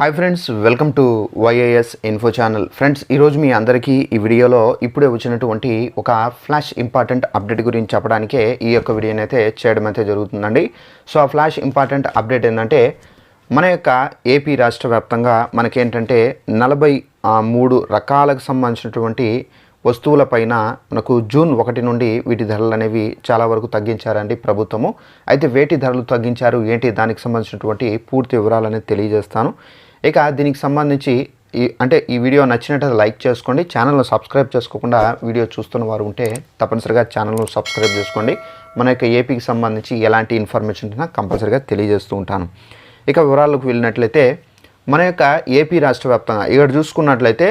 Hi friends welcome to YAS info channel friends ఈరోజు మీ అందరికీ ఈ వీడియోలో ఇప్పుడే వచ్చినటువంటి ఒక ఫ్లాష్ ఇంపార్టెంట్ అప్డేట్ గురించి చెప్పడానికే ఈ యొక్క వీడియోని అయితే చేయడం అయితే జరుగుతుందండి. సో ఆ ఫ్లాష్ ఇంపార్టెంట్ అప్డేట్ ఏంటంటే మన యొక్క ఏపీ రాష్ట్ర వ్యాప్తంగా మనకేంటంటే నలభై మూడు రకాలకు సంబంధించినటువంటి వస్తువులపైన మనకు జూన్ ఒకటి నుండి వీటి ధరలు అనేవి చాలా వరకు తగ్గించారండి ప్రభుత్వము. అయితే వేటి ధరలు తగ్గించారు ఏంటి దానికి సంబంధించినటువంటి పూర్తి వివరాలు అనేది తెలియజేస్తాను. ఇక దీనికి సంబంధించి ఈ అంటే ఈ వీడియో నచ్చినట్టు లైక్ చేసుకోండి. ఛానల్ను సబ్స్క్రైబ్ చేసుకోకుండా వీడియో చూస్తున్న వారు ఉంటే తప్పనిసరిగా ఛానల్ను సబ్స్క్రైబ్ చేసుకోండి. మన యొక్క ఏపీకి సంబంధించి ఎలాంటి ఇన్ఫర్మేషన్ ఉన్నా కంపల్సరిగా తెలియజేస్తూ ఉంటాను. ఇక వివరాలకు వెళ్ళినట్లయితే మన యొక్క ఏపీ రాష్ట్ర వ్యాప్తంగా ఇక్కడ చూసుకున్నట్లయితే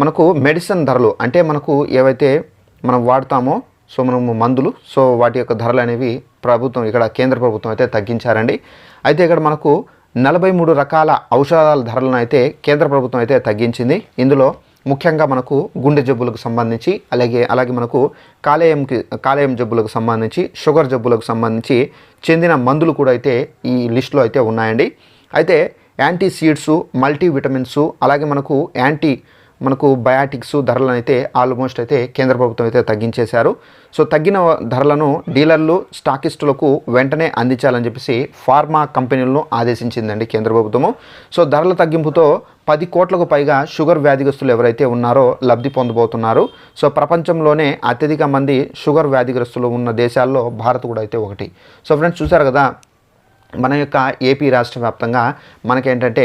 మనకు మెడిసిన్ ధరలు అంటే మనకు ఏవైతే మనం వాడతామో సో మనము మందులు సో వాటి యొక్క ధరలు అనేవి ప్రభుత్వం ఇక్కడ కేంద్ర ప్రభుత్వం అయితే తగ్గించారండి. అయితే ఇక్కడ మనకు నలభై మూడు రకాల ఔషధాల ధరలను అయితే కేంద్ర ప్రభుత్వం అయితే తగ్గించింది. ఇందులో ముఖ్యంగా మనకు గుండె జబ్బులకు సంబంధించి అలాగే అలాగే మనకు కాలేయంకి కాలేయం జబ్బులకు సంబంధించి షుగర్ జబ్బులకు సంబంధించి చెందిన మందులు కూడా అయితే ఈ లిస్టులో అయితే ఉన్నాయండి. అయితే యాంటీ సీడ్స్ మల్టీ విటమిన్స్ అలాగే మనకు యాంటీ మనకు బయాటిక్స్ ధరలను అయితే ఆల్మోస్ట్ అయితే కేంద్ర ప్రభుత్వం అయితే తగ్గించేశారు. సో తగ్గిన ధరలను డీలర్లు స్టాకిస్టులకు వెంటనే అందించాలని చెప్పేసి ఫార్మా కంపెనీలను ఆదేశించిందండి కేంద్ర ప్రభుత్వము. సో ధరల తగ్గింపుతో పది కోట్లకు పైగా షుగర్ వ్యాధిగ్రస్తులు ఎవరైతే ఉన్నారో లబ్ధి పొందబోతున్నారు. సో ప్రపంచంలోనే అత్యధిక మంది షుగర్ వ్యాధిగ్రస్తులు ఉన్న దేశాల్లో భారత్ కూడా అయితే ఒకటి. సో ఫ్రెండ్స్ చూసారు కదా మన యొక్క ఏపీ రాష్ట్ర వ్యాప్తంగా మనకేంటంటే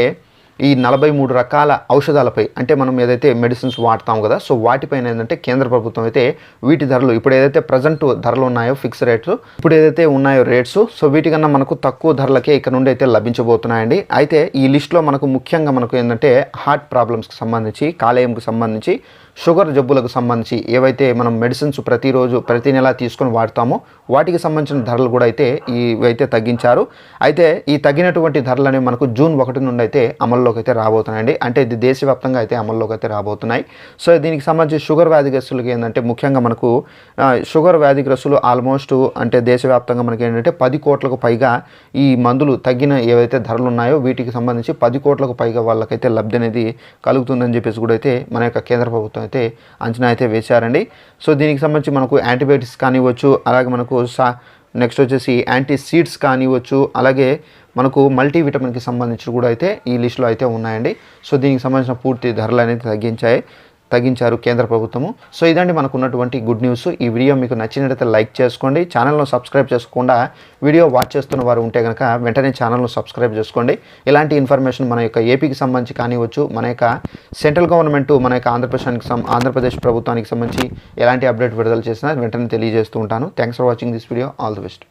ఈ నలభై మూడు రకాల ఔషధాలపై అంటే మనం ఏదైతే మెడిసిన్స్ వాడతాం కదా సో వాటిపైన ఏంటంటే కేంద్ర ప్రభుత్వం అయితే వీటి ధరలు ఇప్పుడు ఏదైతే ప్రజెంట్ ధరలు ఉన్నాయో ఫిక్స్ రేట్స్ ఇప్పుడు ఏదైతే ఉన్నాయో రేట్స్ సో వీటికన్నా మనకు తక్కువ ధరలకే ఇక్కడ నుండి అయితే లభించబోతున్నాయండి. అయితే ఈ లిస్ట్లో మనకు ముఖ్యంగా మనకు ఏంటంటే హార్ట్ ప్రాబ్లమ్స్కి సంబంధించి కాలేయంకి సంబంధించి షుగర్ జబ్బులకు సంబంధించి ఏవైతే మనం మెడిసిన్స్ ప్రతిరోజు ప్రతి నెల తీసుకొని వాడతామో వాటికి సంబంధించిన ధరలు కూడా అయితే ఇవైతే తగ్గించారు. అయితే ఈ తగ్గినటువంటి ధరలు అనేవి మనకు జూన్ ఒకటి నుండి అయితే అమల్లోకి అయితే రాబోతున్నాయండి. అంటే ఇది దేశవ్యాప్తంగా అయితే అమల్లోకి అయితే రాబోతున్నాయి. సో దీనికి సంబంధించి షుగర్ వ్యాధిగ్రస్తులకి ఏంటంటే ముఖ్యంగా మనకు షుగర్ వ్యాధిగ్రస్తులు ఆల్మోస్ట్ అంటే దేశవ్యాప్తంగా మనకి ఏంటంటే పది కోట్లకు పైగా ఈ మందులు తగ్గిన ఏవైతే ధరలు ఉన్నాయో వీటికి సంబంధించి పది కోట్లకు పైగా వాళ్ళకైతే లబ్ధి అనేది కలుగుతుందని చెప్పేసి కూడా అయితే మన యొక్క కేంద్ర ప్రభుత్వం అయితే అంచనా అయితే వేశారండి. సో దీనికి సంబంధించి మనకు యాంటీబయాటిక్స్ కానివ్వచ్చు అలాగే మనకు సా నెక్స్ట్ వచ్చేసి యాంటీ సీడ్స్ కానివ్వచ్చు అలాగే మనకు మల్టీ విటమిన్కి సంబంధించి కూడా అయితే ఈ లిస్టులో అయితే ఉన్నాయండి. సో దీనికి సంబంధించిన పూర్తి ధరలు అనేది తగ్గించాయి. తగ్గించారు కేంద్ర ప్రభుత్వము. సో ఇదండి మనకు ఉన్నటువంటి గుడ్ న్యూస్. ఈ వీడియో మీకు నచ్చినట్లయితే లైక్ చేసుకోండి. ఛానల్ను సబ్స్క్రైబ్ చేసుకోకుండా వీడియో వాచ్ చేస్తున్న వారు ఉంటే కనుక వెంటనే ఛానల్ను సబ్స్క్రైబ్ చేసుకోండి. ఇలాంటి ఇన్ఫర్మేషన్ మన యొక్క ఏపీకి సంబంధించి కానివచ్చు మన యొక్క సెంట్రల్ గవర్నమెంట్ మన యొక్క ఆంధ్రప్రదేశానికి ఆంధ్రప్రదేశ్ ప్రభుత్వానికి సంబంధించి ఎలాంటి అప్డేట్ విడుదల చేసినా వెంటనే తెలియజేస్తూ ఉంటాను. Thanks for watching this video all the best